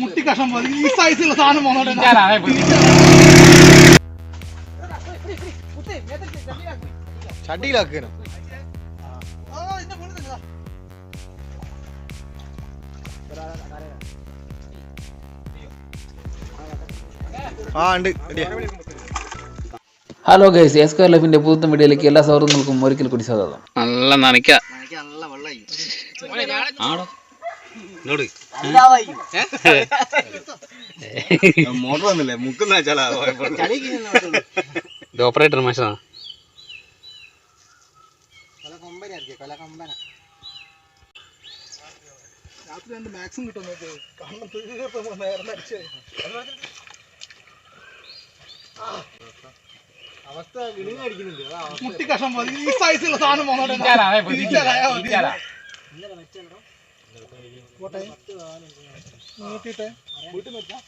മുട്ടി കഷം മതി ഈ സൈസുള്ള സാധനം വന്നോട്ടെ. ചട്ടിയിലാക്കണം ആ ഉണ്ട് ഹലോ ഗൈസ് എസ് കെ ലൈഫിന്റെ പുതുത്ത വീഡിയോയിലേക്ക് എല്ലാ സൗഹൃദങ്ങൾക്കും ഒരിക്കൽ കൂടി സ്വാഗതം. നല്ല നനയ്ക്ക. നല്ല വെള്ളമായി. മോട്ടർ വന്നില്ലേ? മുക്കുന്ന ഇത് ഓപ്പറേറ്റർ മാഷാ രാത്രി രണ്ട് മാക്സിമം കിട്ടുന്നത് നോക്ക് കണ്ണ് തീർത്തും നേരം അടിച്ചേ മതി ഈ സൈസുള്ള സാധനം വന്നോട്ടെ നോക്കിട്ടെ വീട്ടിൽ നിർത്താം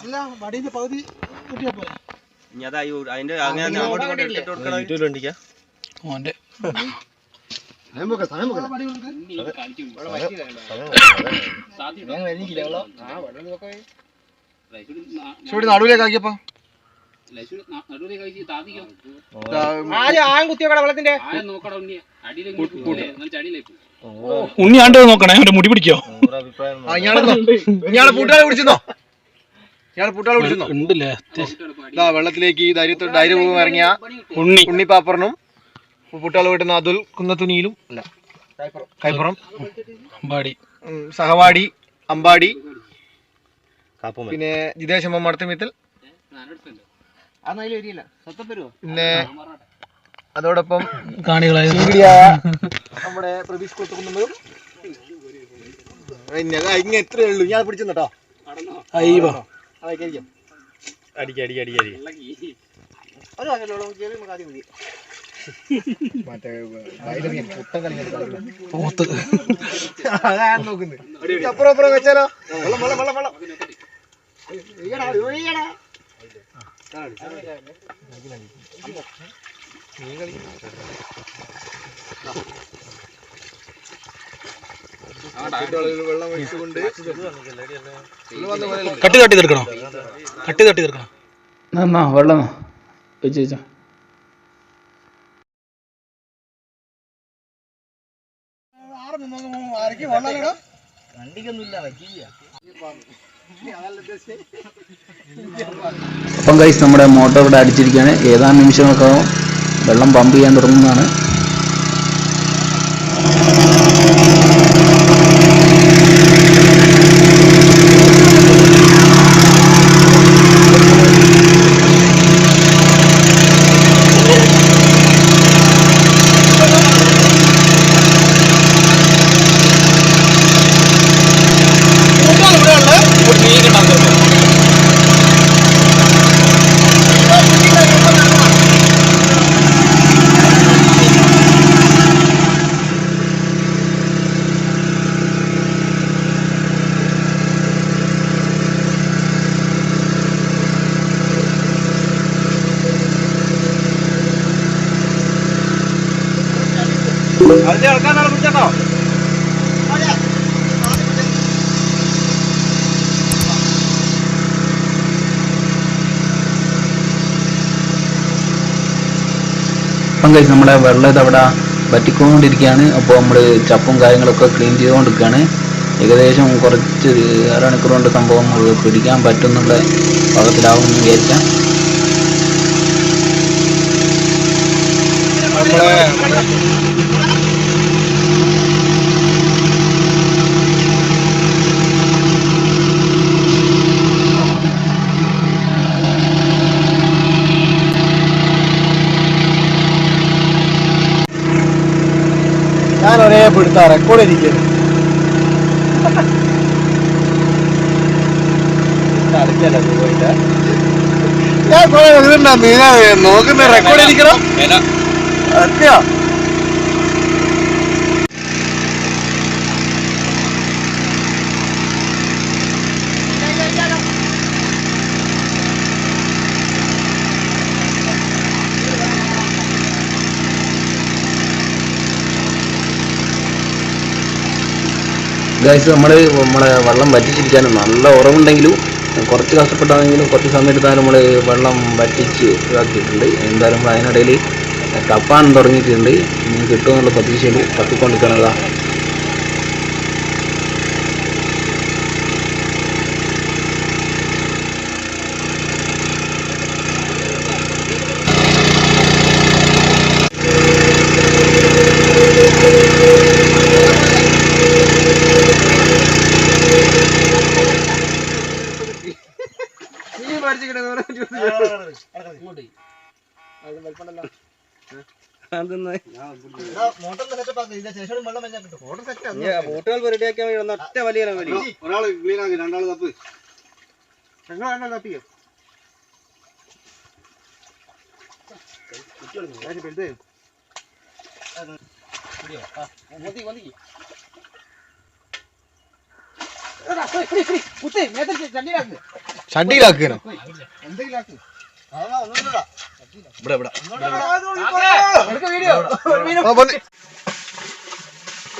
അല്ല വടീന്റെ പകുതി കിട്ടിയാ പോലെ അതിന്റെ അങ്ങനെ അങ്ങോട്ട് ഇങ്ങോട്ട് എടുത്തിട്ട് കൊടുക്കണം ഓന്റെ വടി കൊടുക്ക്. ചൂടി ഉണ്ണി? ആണ്ട് നോക്കണേ അവന്റെ മുടി പിടിക്കോ? ഇയാളെ ഇയാളെ ഉണ്ടല്ലേ ഇതാ വെള്ളത്തിലേക്ക് ഈ ധൈര്യപൂർവം ഇറങ്ങിയ ഉണ്ണി. ഉണ്ണി പാപ്പറിനും പൂട്ടാളെ വീട്ടുന്ന അതുൽ കുന്നത്തുനിയിലും അല്ല കൈപ്പുറം. പാടി ഉം, സഹവാടി അമ്പാടി പിന്നെ ജിതേശമ്മ മടത്തുമിത്തൽ പിന്നെ അതോടൊപ്പം കാണികളായ നമ്മുടെ പ്രതീഷ് കൊത്തുകുന്നതും ഇങ്ങനെ എത്രയേ ഉള്ളൂ. ഞാൻ പിടിച്ചെന്നോ അയ്യോ. അതൊക്കെ അടിക്കി അടി അടി മറ്റേ വയലിറങ്ങിയ പുട്ടം കളിക്കാൻ പോത്ത്. അതാണ് നോക്കുന്നത്. അപ്പുറം അപ്പുറം വെച്ചാലോ? വെള്ളം വെള്ളം വെള്ളം വെള്ളം. കട്ടി തട്ടി തീർക്കണോ? കട്ടി തട്ടി തീർക്കണോ? നന്നാ വെള്ളം വെച്ച് വെച്ചോ. വണ്ടിക്കൊന്നുമില്ല വയ്ക്കില്ല. അപ്പം ഗൈസ് നമ്മുടെ മോട്ടോർ ഇവിടെ അടിച്ചിരിക്കുകയാണ്. ഏതാനും നിമിഷങ്ങൾക്കകം വെള്ളം പമ്പ് ചെയ്യാൻ തുടങ്ങുന്നതാണ്. അടുത്ത ആൾക്കാരാണ് പിടിച്ചോ അപ്പം കഴിച്ച് നമ്മുടെ വെള്ളം ഇതവിടെ വറ്റിക്കൊണ്ടിരിക്കുകയാണ് അപ്പോൾ നമ്മൾ ചപ്പും കാര്യങ്ങളൊക്കെ ക്ലീൻ ചെയ്തുകൊണ്ടിരിക്കുകയാണ്. ഏകദേശം കുറച്ച് അരമണിക്കൂർ കൊണ്ട് സംഭവം നമ്മൾ പിടിക്കാൻ പറ്റുന്നുള്ള ഭാഗത്തിലാവും വിചാരിക്കാം. നമ്മളെ ഞാൻ പിടുത്ത റെക്കോർഡ് ഇരിക്കുന്നു. ഞാൻ കുറെ നോക്കുന്ന റെക്കോർഡ് ഇരിക്കണം. സത്യോ ഗൈസ് നമ്മൾ നമ്മളെ വെള്ളം വറ്റിച്ചിരിക്കാനും നല്ല ഉറവുണ്ടെങ്കിലും കുറച്ച് കഷ്ടപ്പെട്ടാണെങ്കിലും കുറച്ച് സമയം എടുത്താലും നമ്മൾ വെള്ളം വറ്റിച്ച് ഇതാക്കിയിട്ടുണ്ട്. എന്തായാലും നമ്മൾ അതിനിടയിൽ കപ്പാൻ തുടങ്ങിയിട്ടുണ്ട്. ഇനി കിട്ടുമെന്നുള്ള പ്രതീക്ഷയിൽ തപ്പിക്കൊണ്ടിരിക്കണതാ ബോട്ടുകൾ റെഡിയാക്കിയാൽ ഒറ്റ വലിയ വലി ഒരാൾ ക്ലീൻ ആക്കി രണ്ടാൾ തപ്പ് ഞങ്ങൾ തപ്പിയോ ചട്ടിയിലാക്കിയോ ഇവിടെ ഇവിടെ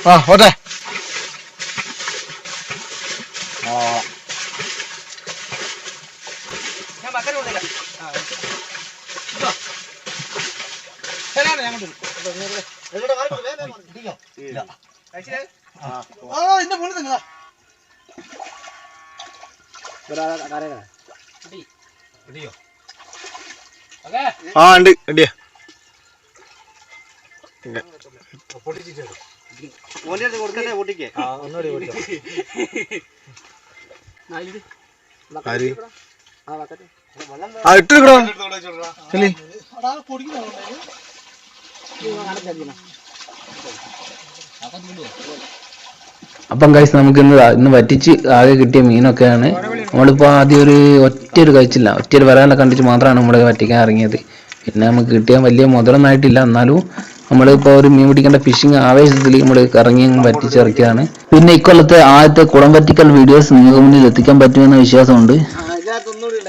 ആ, ഓട്ടെ ആ. ഇതിന്റെ മുകളിൽ നിങ്ങളാ ആ ഉണ്ട്. ഇടിയ ആ ചെല്ലി. അപ്പം കഴിച്ച് നമുക്ക് ഇന്ന് ഇന്ന് വറ്റിച്ച് ആകെ കിട്ടിയ മീനൊക്കെയാണ്. നമ്മളിപ്പോൾ ആദ്യം ഒരു ഒറ്റയൊരു കഴിച്ചില്ല. ഒറ്റയൊരു വരാനെ കണ്ടിട്ട് മാത്രമാണ് നമ്മൾ വറ്റിക്കാൻ ഇറങ്ങിയത്. പിന്നെ നമുക്ക് കിട്ടിയ വലിയ മുതലൊന്നായിട്ടില്ല. എന്നാലും നമ്മളിപ്പോൾ ഒരു മീൻ പിടിക്കേണ്ട ഫിഷിങ് ആവേശത്തിൽ നമ്മൾ ഇറങ്ങി അങ്ങ് വറ്റിച്ചിറക്കിയതാണ്. പിന്നെ ഇക്കൊല്ലത്തെ ആദ്യത്തെ കുളം വറ്റിക്കൽ വീഡിയോസ് നിങ്ങൾക്ക് മുന്നിൽ എത്തിക്കാൻ പറ്റുമെന്ന വിശ്വാസമുണ്ട്.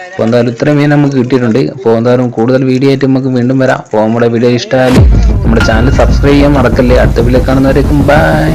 അപ്പോൾ എന്തായാലും ഇത്രയും മീൻ നമുക്ക് കിട്ടിയിട്ടുണ്ട്. അപ്പോൾ എന്തായാലും കൂടുതൽ വീഡിയോ ആയിട്ട് നമുക്ക് വീണ്ടും വരാം. അപ്പോൾ നമ്മുടെ വീഡിയോ ഇഷ്ടമായാലും നമ്മുടെ ചാനൽ സബ്സ്ക്രൈബ് ചെയ്യാൻ മറക്കല്ലേ. അടുത്ത വീഡിയോ കാണുന്നവരേക്കും ബൈ